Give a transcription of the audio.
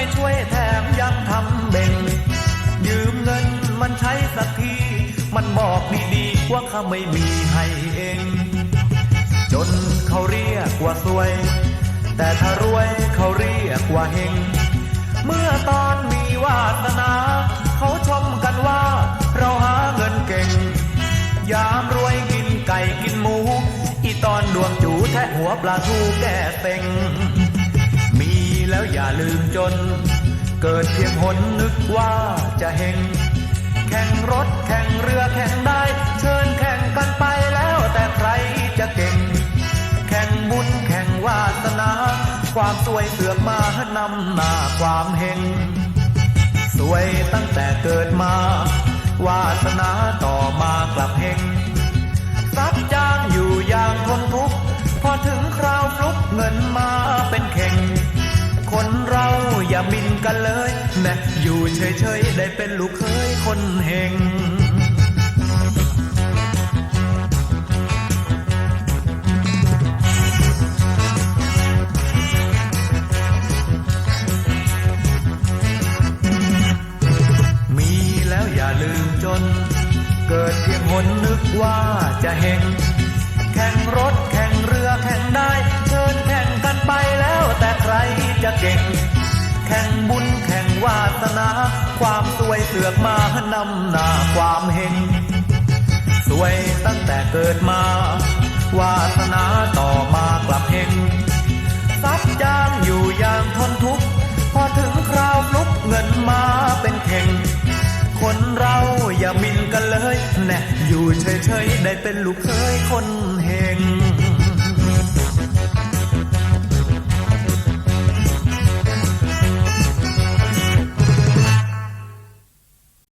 ไม่ช่วยแถมยังทำเบ่ง ยืมเงินมันใช้สักที มันบอกดีๆว่าข้าไม่มีให้เอง จนเขาเรียกว่าสวย แต่ถ้ารวยเขาเรียกว่าเฮง เมื่อตอนมีวาสนา เขาชมกันว่าเราหาเงินเก่ง ยามรวยกินไก่กินหมู อีตอนดวงจูแทะหัวปลาทูแก่เต็ง จน เกิดเพียงหนนึกว่าจะเฮงแข่งรถแข่งเรือแข่งได้ เชิญแข่งกันไปแล้วแต่ใครจะเก่ง แข่งบุญแข่งวาสนา ความสวยเสือกมานำหน้าความเฮงสวยตั้งแต่เกิดมา วาสนาต่อมา เราอย่ามินกันเลยนะอยู่เฉยๆได้เป็นลูกเคยคนเฮงมีแล้วอย่าลืมจน เกิดเพียงหนนึกว่าจะเฮงาสนา ความสวยเสือกมานำหน้าความเฮงสวยตั้งแต่เกิดมา วาสนาต่อมากลับเฮงซับจางอยู่อย่างทนทุกข์พอถึงคราวลุกเงินมาเป็นเข่งคนเราอย่ามินกันเลย แน่อยู่เฉยๆได้เป็นลูกเคยคนเฮง